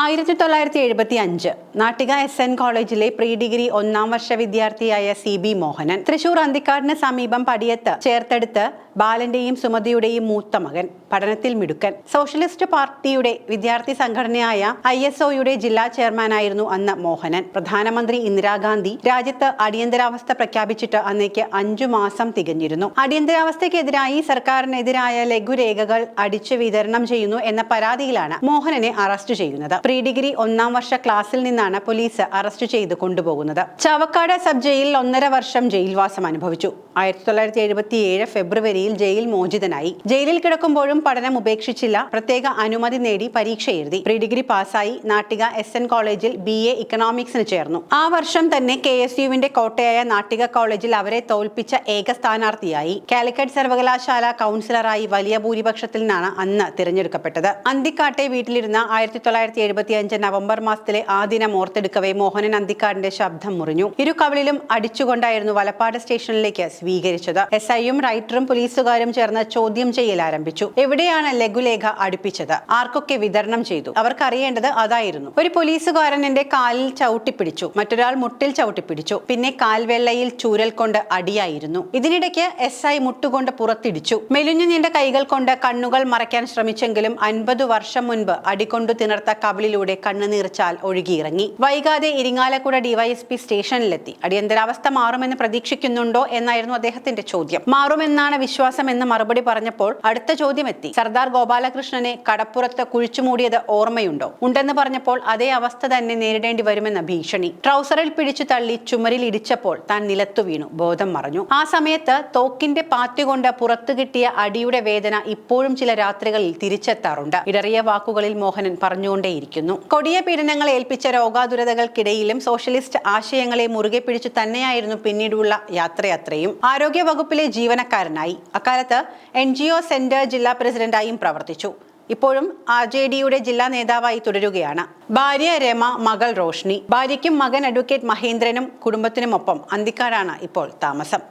ആയിരത്തി തൊള്ളായിരത്തി എഴുപത്തി അഞ്ച് നാട്ടിക എസ് എൻ കോളേജിലെ പ്രീ ഡിഗ്രി ഒന്നാം വർഷ വിദ്യാർത്ഥിയായ സി ബി മോഹനൻ തൃശൂർ അന്തിക്കാടിന് സമീപം പടിയത്ത് ചേർത്തെടുത്ത് ബാലന്റെയും സുമതിയുടെയും മൂത്ത മകൻ പഠനത്തിൽ മിടുക്കൻ. സോഷ്യലിസ്റ്റ് പാർട്ടിയുടെ വിദ്യാർത്ഥി സംഘടനയായ ഐ എസ് ഒയുടെ ജില്ലാ ചെയർമാനായിരുന്നു അന്ന് മോഹനൻ. പ്രധാനമന്ത്രി ഇന്ദിരാഗാന്ധി രാജ്യത്ത് അടിയന്തരാവസ്ഥ പ്രഖ്യാപിച്ചിട്ട് അന്നേക്ക് അഞ്ചു മാസം തികഞ്ഞിരുന്നു. അടിയന്തരാവസ്ഥയ്ക്കെതിരായി സർക്കാരിനെതിരായ ലഘുരേഖകൾ അടിച്ചു വിതരണം ചെയ്യുന്നു എന്ന പരാതിയിലാണ് മോഹനനെ അറസ്റ്റ് ചെയ്യുന്നത്. പ്രീ ഡിഗ്രി ഒന്നാം വർഷ ക്ലാസ്സിൽ നിന്നാണ് പോലീസ് അറസ്റ്റ് ചെയ്ത് കൊണ്ടുപോകുന്നത്. ചവക്കാട് സബ് ജയിലിൽ ഒന്നര വർഷം ജയിൽവാസം അനുഭവിച്ചു. ആയിരത്തി തൊള്ളായിരത്തി എഴുപത്തി ഏഴ് ഫെബ്രുവരിയിൽ ജയിൽ മോചിതനായി. ജയിലിൽ കിടക്കുമ്പോഴും പഠനം ഉപേക്ഷിച്ചില്ല. പ്രത്യേക അനുമതി നേടി പരീക്ഷ എഴുതി. പ്രീ ഡിഗ്രി പാസ്സായി നാട്ടിക എസ് എൻ കോളേജിൽ ബി എ ഇക്കണോമിക്സിന് ചേർന്നു. ആ വർഷം തന്നെ കെ എസ് യുവിന്റെ കോട്ടയായ നാട്ടിക കോളേജിൽ അവരെ തോൽപ്പിച്ച ഏക സ്ഥാനാർത്ഥിയായി. കാലിക്കറ്റ് സർവകലാശാല കൗൺസിലറായി വലിയ ഭൂരിപക്ഷത്തിൽ നിന്നാണ് അന്ന് തിരഞ്ഞെടുക്കപ്പെട്ടത്. അന്തിക്കാട്ടെ വീട്ടിലിരുന്ന ആയിരത്തി തൊള്ളായിരത്തി എഴുപത്തി അഞ്ച് നവംബർ മാസത്തിലെ ആ ദിനം ഓർത്തെടുക്കവേ മോഹനൻ അന്തിക്കാടിന്റെ ശബ്ദം മുറിഞ്ഞു. ഇരു കവളിലും അടിച്ചുകൊണ്ടായിരുന്നു വലപ്പാട് സ്റ്റേഷനിലേക്ക് സ്വീകരിച്ചത്. എസ് ഐയും റൈറ്ററും പോലീസുകാരും ചേർന്ന് ചോദ്യം ചെയ്യൽ ആരംഭിച്ചു. എവിടെയാണ് ലഘുലേഖ അടുപ്പിച്ചത്? ആർക്കൊക്കെ വിതരണം ചെയ്തു? അവർക്കറിയേണ്ടത് അതായിരുന്നു. ഒരു പോലീസുകാരൻ എന്റെ കാലിൽ ചവിട്ടിപ്പിടിച്ചു. മറ്റൊരാൾ മുട്ടിൽ ചവിട്ടിപ്പിടിച്ചു. പിന്നെ കാൽവെള്ളയിൽ ചൂരൽ കൊണ്ട് അടിയായിരുന്നു. ഇതിനിടയ്ക്ക് എസ് ഐ മുട്ടുകൊണ്ട് പുറത്തിടിച്ചു. മെലിഞ്ഞു നീണ്ട കൈകൾ കൊണ്ട് കണ്ണുകൾ മറയ്ക്കാൻ ശ്രമിച്ചെങ്കിലും അൻപത് വർഷം മുൻപ് അടികൊണ്ടു തിണർത്ത കവിളിലൂടെ കണ്ണുനീർച്ചാൽ ഒഴുകിയിറങ്ങി. വൈകാതെ ഇരിങ്ങാലക്കുട ഡിവൈഎസ്പി സ്റ്റേഷനിലെത്തി. അടിയന്തരാവസ്ഥ മാറുമെന്ന് പ്രതീക്ഷിക്കുന്നുണ്ടോ എന്നായിരുന്നു അദ്ദേഹത്തിന്റെ ചോദ്യം. മാറുമെന്നാണ് വിശ്വാസം എന്ന് മറുപടി പറഞ്ഞപ്പോൾ അടുത്ത ചോദ്യം എത്തി സർദാർ ഗോപാലകൃഷ്ണനെ കടപ്പുറത്ത് കുഴിച്ചുമൂടിയത് ഓർമ്മയുണ്ടോ? ഉണ്ടെന്ന് പറഞ്ഞപ്പോൾ അതേ അവസ്ഥ തന്നെ നേരിടേണ്ടി വരുമെന്ന ഭീഷണി. ട്രൗസറിൽ പിടിച്ചു തള്ളി ചുമരിൽ ഇടിച്ചപ്പോൾ താൻ നിലത്തു വീണു. ബോധം മറഞ്ഞു. ആ സമയത്ത് തോക്കിന്റെ പാറ്റുകൊണ്ട് പുറത്തു കിട്ടിയ അടിയുടെ വേദന ഇപ്പോഴും ചില രാത്രികളിൽ തിരിച്ചെത്താറുണ്ട്. ഇടറിയ വാക്കുകളിൽ മോഹനൻ പറഞ്ഞുകൊണ്ടേയിരിക്കുന്നു കൊടിയ പീഡനങ്ങൾ ഏൽപ്പിച്ച രോഗാതുരതകൾക്കിടയിലും സോഷ്യലിസ്റ്റ് ആശയങ്ങളെ മുറുകെ പിടിച്ചു തന്നെയായിരുന്നു പിന്നീടുള്ള യാത്രയത്രയും. ആരോഗ്യ വകുപ്പിലെ ജീവനക്കാരനായി അക്കാലത്ത് എൻ ജി ഒ സെന്റർ ജില്ലാ പ്രസിഡന്റായും പ്രവർത്തിച്ചു. ഇപ്പോഴും ആർ ജെ ഡിയുടെ ജില്ലാ നേതാവായി തുടരുകയാണ്. ഭാര്യ രമ മകൾ റോഷ്നി. ഭാര്യയ്ക്കും മകൻ അഡ്വക്കേറ്റ് മഹേന്ദ്രനും കുടുംബത്തിനുമൊപ്പം അന്തിക്കാടാണ് ഇപ്പോൾ താമസം.